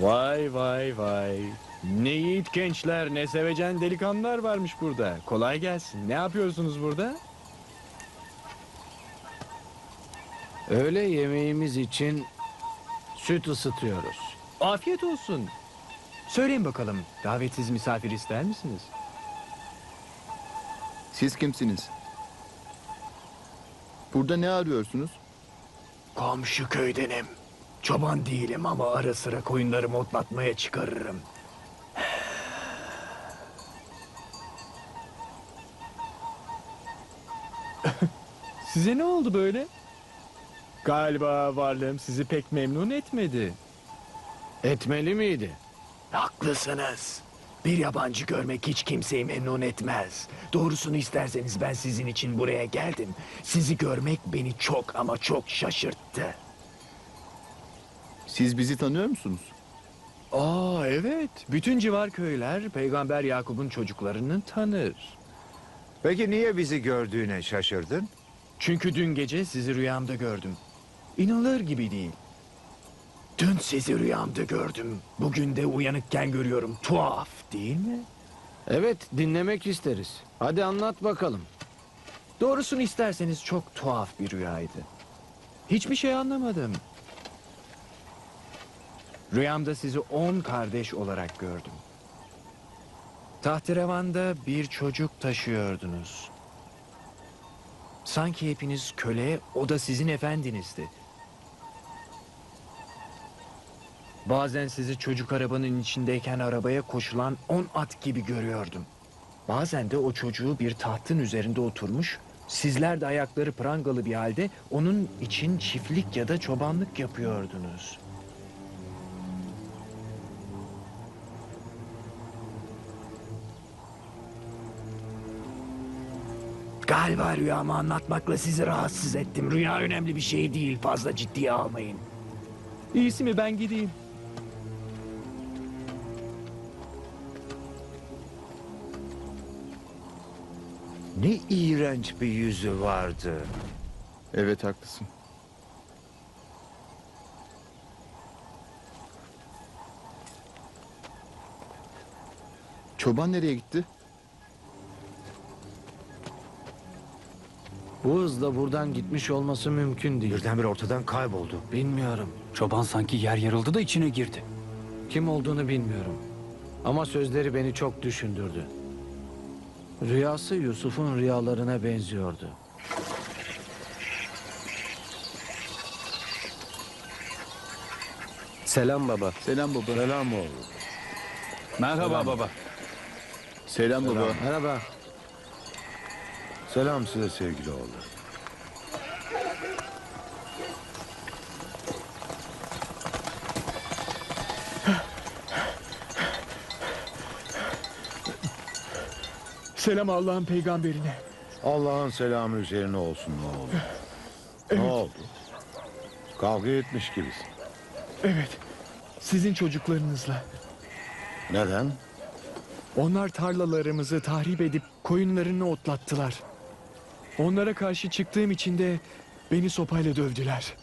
Vay vay vay. Ne yiğit gençler, ne sevecen delikanlılar varmış burada. Kolay gelsin. Ne yapıyorsunuz burada? Öğle yemeğimiz için süt ısıtıyoruz. Afiyet olsun. Söyleyin bakalım, davetsiz misafir ister misiniz? Siz kimsiniz? Burada ne arıyorsunuz? Komşu köydenim. Çoban değilim ama ara sıra koyunlarımı otlatmaya çıkarırım. Size ne oldu böyle? Galiba varlığım sizi pek memnun etmedi. Etmeli miydi? Haklısınız. Bir yabancı görmek hiç kimseyi memnun etmez. Doğrusunu isterseniz ben sizin için buraya geldim. Sizi görmek beni çok ama çok şaşırttı. Siz bizi tanıyor musunuz? Aa evet, bütün civar köyler Peygamber Yakup'un çocuklarını tanır. Peki niye bizi gördüğüne şaşırdın? Çünkü dün gece sizi rüyamda gördüm. İnanılır gibi değil. Dün sizi rüyamda gördüm. Bugün de uyanıkken görüyorum. Tuhaf değil mi? Evet dinlemek isteriz. Hadi anlat bakalım. Doğrusunu isterseniz çok tuhaf bir rüyaydı. Hiçbir şey anlamadım. Rüyamda sizi on kardeş olarak gördüm. Tahterevanda bir çocuk taşıyordunuz. Sanki hepiniz köle, o da sizin efendinizdi. Bazen sizi çocuk arabanın içindeyken arabaya koşulan on at gibi görüyordum. Bazen de o çocuğu bir tahtın üzerinde oturmuş, sizler de ayakları prangalı bir halde onun için çiftlik ya da çobanlık yapıyordunuz. Galiba rüyamı anlatmakla sizi rahatsız ettim. Rüya önemli bir şey değil. Fazla ciddiye almayın. İyisi mi ben gideyim? Ne iğrenç bir yüzü vardı. Evet haklısın. Çoban nereye gitti? Bu hızla buradan gitmiş olması mümkün değil. Birdenbire ortadan kayboldu. Bilmiyorum. Çoban sanki yer yarıldı da içine girdi. Kim olduğunu bilmiyorum. Ama sözleri beni çok düşündürdü. Rüyası Yusuf'un rüyalarına benziyordu. Selam baba. Selam baba. Selam oğlum. Merhaba baba. Selam baba. Merhaba. Selam size sevgili oğlum. Selam Allah'ın peygamberine. Allah'ın selamı üzerine olsun oğlum. Ne oldu? Kavga etmiş gibisin. Evet, sizin çocuklarınızla. Neden? Onlar tarlalarımızı tahrip edip koyunlarını otlattılar. Onlara karşı çıktığım için de beni sopayla dövdüler.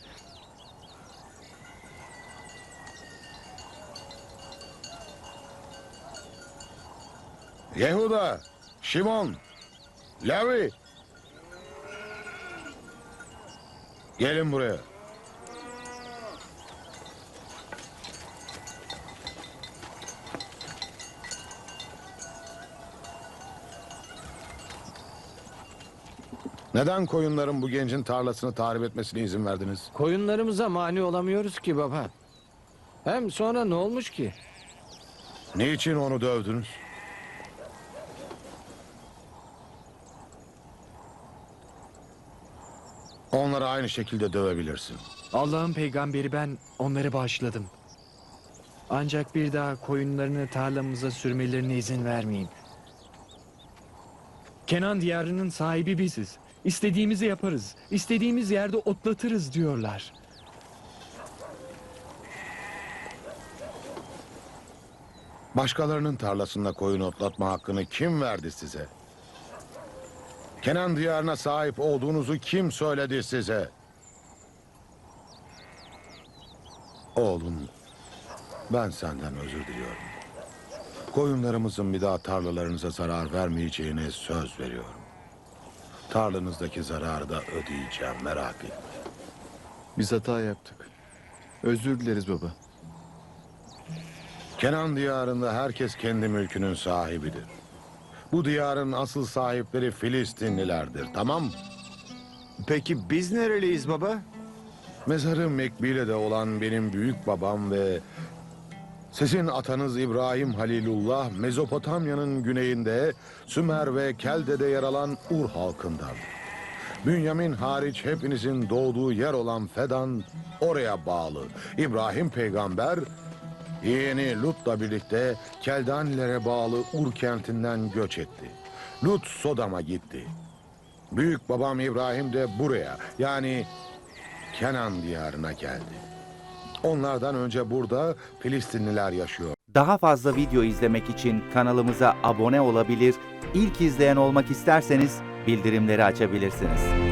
Yehuda, Şimon, Levi. Gelin buraya. Neden koyunların bu gencin tarlasını tahrip etmesine izin verdiniz? Koyunlarımıza mani olamıyoruz ki baba. Hem sonra ne olmuş ki? Niçin onu dövdünüz? Onları aynı şekilde dövebilirsin. Allah'ın peygamberi ben onları bağışladım. Ancak bir daha koyunlarını tarlamıza sürmelerine izin vermeyin. Kenan diyarının sahibi biziz. İstediğimizi yaparız. İstediğimiz yerde otlatırız diyorlar. Başkalarının tarlasında koyun otlatma hakkını kim verdi size? Kenan diyarına sahip olduğunuzu kim söyledi size? Oğlum, Ben senden özür diliyorum. Koyunlarımızın bir daha tarlalarınıza zarar vermeyeceğine söz veriyorum. Tarlanızdaki zararı da ödeyeceğim merak etme. Biz hata yaptık. Özür dileriz baba. Kenan diyarında herkes kendi mülkünün sahibidir. Bu diyarın asıl sahipleri Filistinlilerdir, tamam mı? Peki biz nereliyiz baba? Mezarı Mekbile'de olan benim büyük babam ve sizin atanız İbrahim Halilullah Mezopotamya'nın güneyinde Sümer ve Kelde'de yer alan Ur halkından. Bünyamin hariç hepinizin doğduğu yer olan Fedan oraya bağlı. İbrahim peygamber yeğeni Lut'la birlikte Keldanilere bağlı Ur kentinden göç etti. Lut Sodam'a gitti. Büyük babam İbrahim de buraya yani Kenan diyarına geldi. Onlardan önce burada Filistinliler yaşıyor. Daha fazla video izlemek için kanalımıza abone olabilir, ilk izleyen olmak isterseniz bildirimleri açabilirsiniz.